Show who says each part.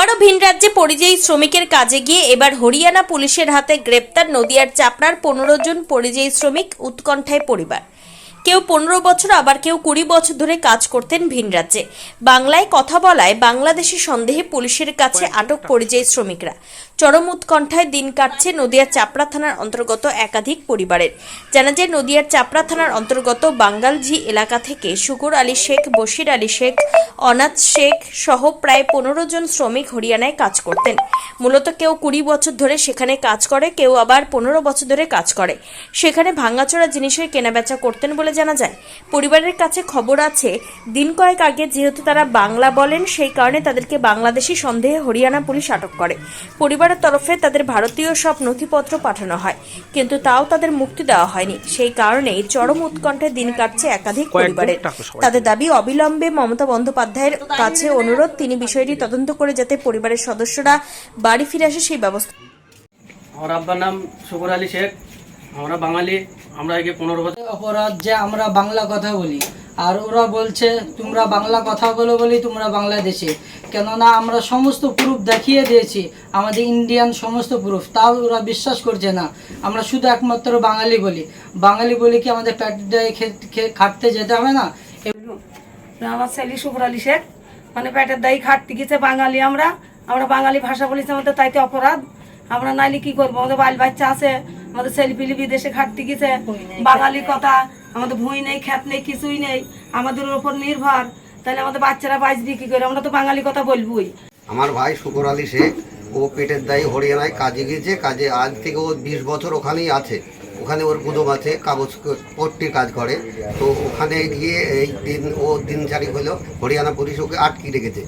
Speaker 1: আবারও ভিন রাজ্যে পরিযায়ী শ্রমিকের কাজে গিয়ে এবার হরিয়ানা পুলিশের হাতে গ্রেপ্তার নদিয়ার চাপড়ার পনেরো জন পরিযায়ী শ্রমিক উৎকণ্ঠায় পরিবার। কেউ পনেরো বছর আবার কেউ কুড়ি বছর ধরে কাজ করতেন ভিন রাজ্যে। বাংলায় কথা বলায় বাংলাদেশি সন্দেহে পুলিশের কাছে আটক পরিযায়ী শ্রমিকরা। চরম উৎকণ্ঠায় দিন কাটছে নদিয়ার চাপড়া থানার অন্তর্গত একাধিক পরিবারের। জানা যায় নদিয়ার চাপড়া থানার অন্তর্গত বাঙ্গালঝি এলাকা থেকে শুকুর আলী শেখ বশির আলী শেখ অনাথ শেখ সহ প্রায় পনেরো জন শ্রমিক হরিয়ানায় কাজ করতেন। মূলত কেউ কুড়ি বছর ধরে সেখানে কাজ করে কেউ আবার পনেরো বছর ধরে কাজ করে। সেখানে ভাঙাচোরা জিনিসের কেনাবেচা করতেন বলে জানা যায় পরিবারের কাছে খবর আছে দিন কয়েক আগে যেহেতু তারা বাংলা বলেন সেই কারণে তাদেরকে বাংলাদেশি সন্দেহে হরিয়ানা পুলিশ আটক করে। পরিবারের তরফে তাদের ভারতীয় সব নথিপত্র পাঠানো হয় কিন্তু তাও তাদের মুক্তি দেওয়া হয়নি। সেই কারণেই চরম উৎকণ্ঠায় দিন কাটছে একাধিক পরিবারের। তাদের দাবি অবিলম্বে মমতা বন্দ্যোপাধ্যায়ের কাছে অনুরোধ তিনি বিষয়টি তদন্ত করে যাতে পরিবারের সদস্যরা বাড়ি ফিরে আসে সেই ব্যবস্থা
Speaker 2: আমার আব্বার নাম শুকুর আলী শেখ। আমরা বাঙালি। আমরা একে পনেরো বছর
Speaker 3: অপরাধ যে আমরা বাংলা কথা বলি আর ওরা বলছে তোমরা বাংলা কথা বলো বলি তোমরা বাংলাদেশে। কেননা আমরা সমস্ত প্রুফ দেখিয়ে দিয়েছি আমাদের ইন্ডিয়ান সমস্ত প্রুফ তাও ওরা বিশ্বাস করছে না। আমরা শুধু একমাত্র বাঙালি বলি। বাঙালি বলি কি আমাদের খে- খাটতে যেতে হবে না?
Speaker 4: আমার ছেলে শুভ্র আলী শেখ। মানে পেটের দায়ী খাটতে গেছে বাঙালি আমরা। আমরা বাঙালি ভাষা বলেছি আমাদের তাইতে অপরাধ। আমরা নাইলে কি করব? আমাদের বাল বাচ্চা আছে। আমাদের ছেলে পিলি বিদেশে খাটতে গেছে। বাঙালি কথা আমাদের ভুঁই নেই খ্যাত নেই কিছুই নেই। আমাদের ওপর নির্ভর। তাহলে আমাদের বাচ্চারা বাঁচবি কি করে? আমরা তো বাঙালি কথা বলবই।
Speaker 5: আমার ভাই শুকর আলী শেখ ও পেটের দায়ী হরিয়ানায় কাজে গিয়েছে। কাজে আজ থেকে ও বিশ বছর ওখানেই আছে। ওখানে ওর গুদম আছে কাগজ পট্টির কাজ করে। তো ওখানে গিয়ে এই দিন ও দিন চারি হলো হরিয়ানা পুলিশ ওকে আটকে রেখেছে।